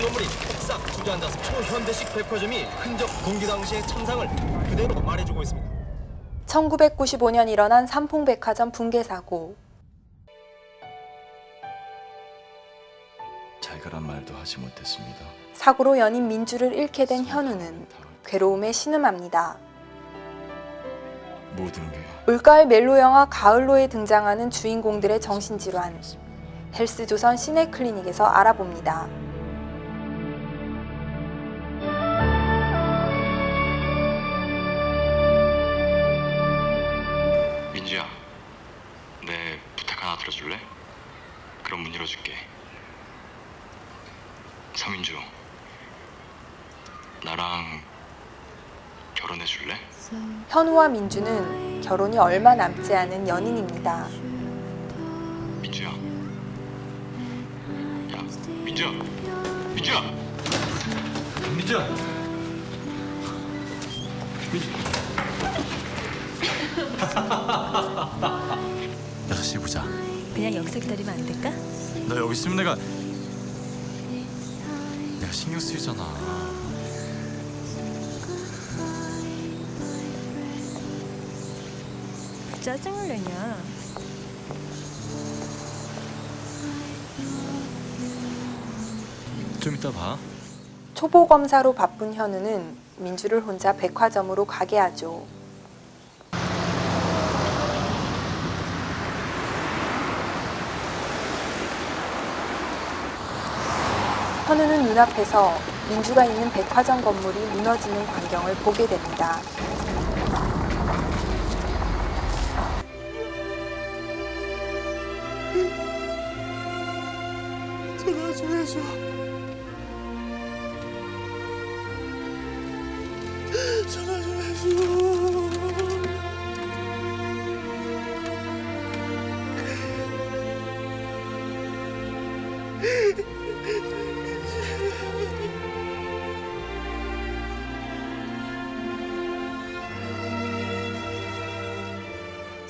건물이 폭삭 주저앉아서 초현대식 백화점이 흔적 공개 당시의 참상을 그대로 말해주고 있습니다. 1995년 일어난 삼풍백화점 붕괴 사고. 잘 가란 말도 하지 못했습니다. 사고로 연인 민주를 잃게 된 현우는 괴로움에 신음합니다. 모든 게 올가을 멜로 영화 가을로에 등장하는 주인공들의 정신질환. 헬스조선 시내클리닉에서 알아봅니다. 서민주 나랑 결혼해 줄래? 현우와 민주는 결혼이 얼마 남지 않은 연인입니다. 민주야 야 민주야 민주야 민주야 민주 낚시 보자 그냥 여기서 기다리면 안 될까? 너 여기 있으면 내가 내가 신경 쓰이잖아. 짜증을 내냐? 좀 이따 봐. 초보 검사로 바쁜 현우는 민주를 혼자 백화점으로 가게 하죠. 현우는 눈앞에서 민주가 있는 백화점 건물이 무너지는 광경을 보게 됩니다. 전화 좀 해줘.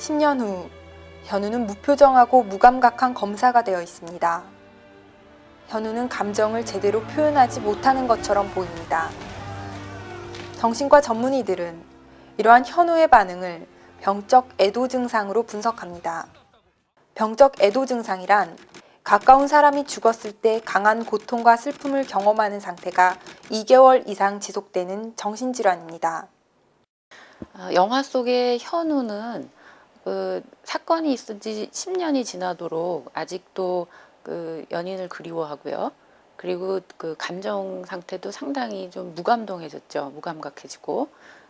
10년 후 현우는 무표정하고 무감각한 검사가 되어 있습니다. 현우는 감정을 제대로 표현하지 못하는 것처럼 보입니다. 정신과 전문의들은 이러한 현우의 반응을 병적 애도 증상으로 분석합니다. 병적 애도 증상이란 가까운 사람이 죽었을 때 강한 고통과 슬픔을 경험하는 상태가 2개월 이상 지속되는 정신질환입니다. 어, 영화 속의 현우는 그 사건이 있은 지 10년이 지나도록 아직도 그 연인을 그리워하고요. 그리고 그 감정 상태도 상당히 좀 무감동해졌죠. 무감각해지고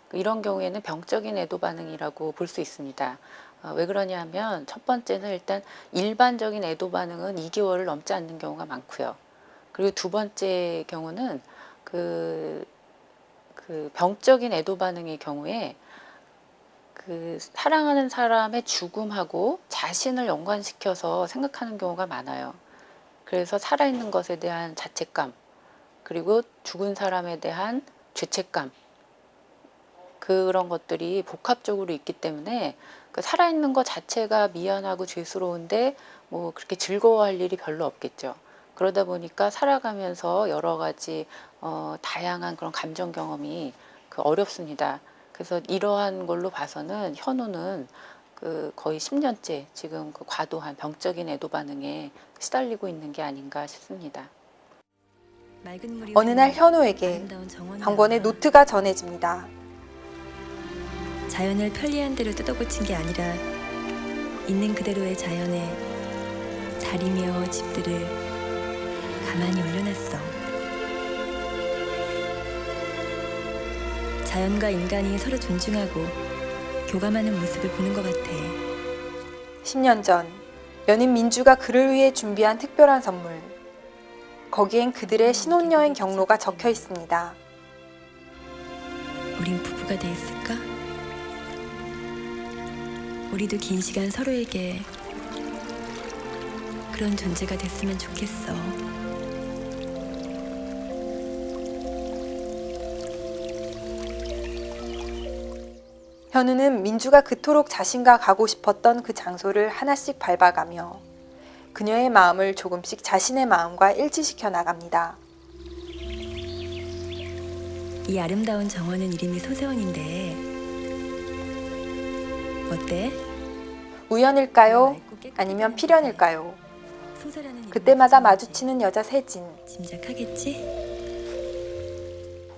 그 이런 경우에는 병적인 애도 반응이라고 볼 수 있습니다. 아, 왜 그러냐 하면 첫 번째는 일단 일반적인 애도 반응은 2개월을 넘지 않는 경우가 많고요. 그리고 두 번째 경우는 그, 그 병적인 애도 반응의 경우에 그 사랑하는 사람의 죽음하고 자신을 연관시켜서 생각하는 경우가 많아요. 그래서 살아있는 것에 대한 자책감, 그리고 죽은 사람에 대한 죄책감, 그런 것들이 복합적으로 있기 때문에 그 살아있는 것 자체가 미안하고 죄스러운데 뭐 그렇게 즐거워할 일이 별로 없겠죠. 그러다 보니까 살아가면서 여러 가지 어, 다양한 그런 감정 경험이 그 어렵습니다. 그래서 이러한 걸로 봐서는 현우는 그 거의 10년째 지금 그 과도한 병적인 애도 반응에 시달리고 있는 게 아닌가 싶습니다. 맑은 물이 어느 날 현우에게 아름다운 정원이야. 한 권의 노트가 전해집니다. 자연을 편리한 대로 뜯어고친 게 아니라 있는 그대로의 자연에 다리며 집들을 가만히 올려놨어. 자연과 인간이 서로 존중하고 교감하는 모습을 보는 것 같아. 10년 전 연인 민주가 그를 위해 준비한 특별한 선물. 거기엔 그들의 신혼여행 경로가 적혀 있습니다. 우린 부부가 돼 있을까? 우리도 긴 시간 서로에게 그런 존재가 됐으면 좋겠어. 현우는 민주가 그토록 자신과 가고 싶었던 그 장소를 하나씩 밟아가며 그녀의 마음을 조금씩 자신의 마음과 일치시켜 나갑니다. 이 아름다운 정원은 이름이 소세원인데 어때? 우연일까요? 아니면 필연일까요? 그때마다 마주치는 여자 세진. 짐작하겠지?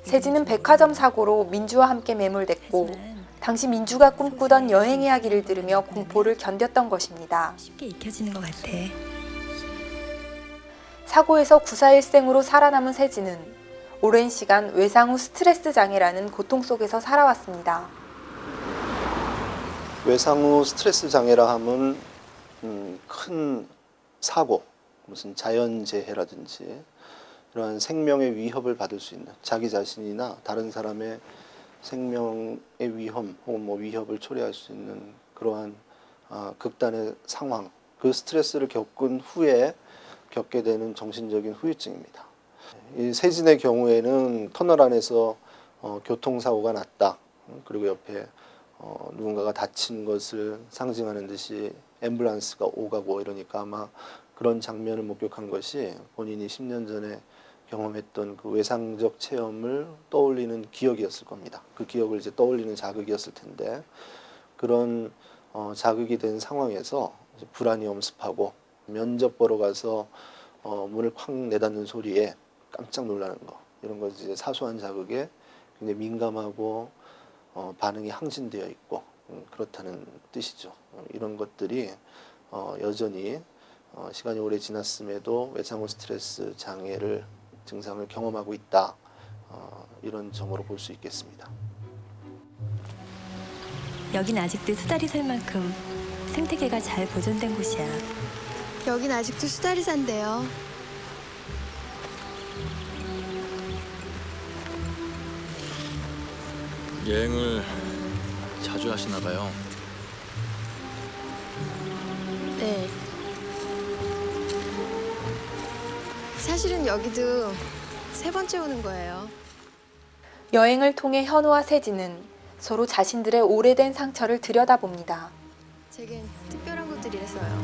세진은 백화점 사고로 민주와 함께 매몰됐고 당시 민주가 꿈꾸던 여행 이야기를 들으며 공포를 견뎠던 것입니다. 쉽게 익혀지는 것 같아. 사고에서 구사일생으로 살아남은 세진은 오랜 시간 외상 후 스트레스 장애라는 고통 속에서 살아왔습니다. 외상 후 스트레스 장애라 함은 음, 큰 사고, 무슨 자연재해라든지 이러한 생명의 위협을 받을 수 있는 자기 자신이나 다른 사람의 생명의 위험 혹은 뭐 위협을 초래할 수 있는 그러한 아, 극단의 상황, 그 스트레스를 겪은 후에 겪게 되는 정신적인 후유증입니다. 이 세진의 경우에는 터널 안에서 어, 교통사고가 났다. 음, 그리고 옆에 어, 누군가가 다친 것을 상징하는 듯이 앰뷸런스가 오가고 이러니까 아마 그런 장면을 목격한 것이 본인이 10년 전에 경험했던 그 외상적 체험을 떠올리는 기억이었을 겁니다. 그 기억을 이제 떠올리는 자극이었을 텐데 그런 어, 자극이 된 상황에서 불안이 엄습하고 면접 보러 가서 어, 문을 쾅 내닫는 소리에 깜짝 놀라는 거 이런 것 이제 사소한 자극에 굉장히 민감하고 어, 반응이 항진되어 있고 음, 그렇다는 뜻이죠. 어, 이런 것들이 어, 여전히 어, 시간이 오래 지났음에도 외상후 스트레스 장애를 증상을 경험하고 있다. 어, 이런 점으로 볼 수 있겠습니다. 여긴 아직도 수달이 살 만큼 생태계가 잘 보존된 곳이야. 여긴 아직도 수다리산데요. 여행을 자주 하시나 봐요. 네. 사실은 여기도 세 번째 오는 거예요. 여행을 통해 현우와 세진은 서로 자신들의 오래된 상처를 들여다봅니다. 제겐 특별한 곳들이라서요.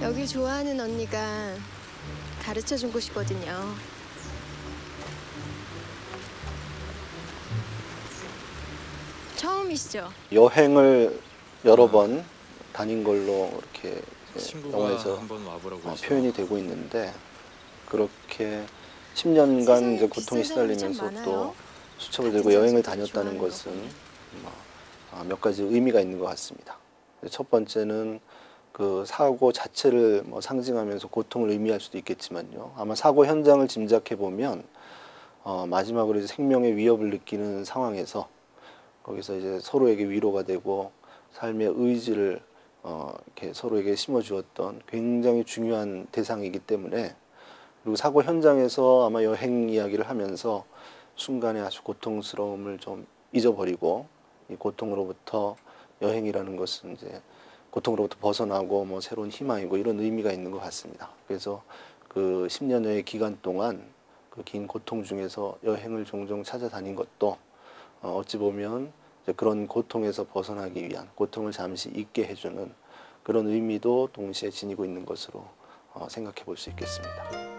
여길 좋아하는 언니가 가르쳐 준 곳이거든요. 처음이시죠? 여행을 여러 번 다닌 걸로 이렇게 영화에서 한번 와보라고 어, 해서 표현이 되고 있는데 그렇게 10년간 세상에 이제 고통에 시달리면서. 또 수첩을 들고 여행을 다녔다는 것은. 뭐, 아, 몇 가지 의미가 있는 것 같습니다. 첫 번째는 그 사고 자체를 뭐 상징하면서 고통을 의미할 수도 있겠지만요. 아마 사고 현장을 짐작해 보면 어, 마지막으로 이제 생명의 위협을 느끼는 상황에서 거기서 이제 서로에게 위로가 되고 삶의 의지를 어, 이렇게 서로에게 심어주었던 굉장히 중요한 대상이기 때문에 그리고 사고 현장에서 아마 여행 이야기를 하면서 순간에 아주 고통스러움을 좀 잊어버리고 이 고통으로부터 여행이라는 것은 이제 고통으로부터 벗어나고 뭐 새로운 희망이고 이런 의미가 있는 것 같습니다. 그래서 그 10년여의 기간 동안 그 긴 고통 중에서 여행을 종종 찾아다닌 것도 어, 어찌 보면 그런 고통에서 벗어나기 위한 고통을 잠시 잊게 해주는 그런 의미도 동시에 지니고 있는 것으로 어, 생각해 볼 수 있겠습니다.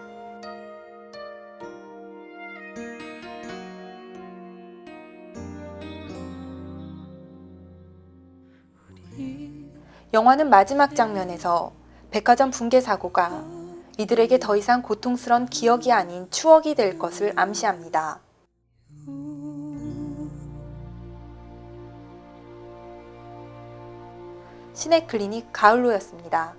영화는 마지막 장면에서 백화점 붕괴 사고가 이들에게 더 이상 고통스런 기억이 아닌 추억이 될 것을 암시합니다. 신의 클리닉 가을로였습니다.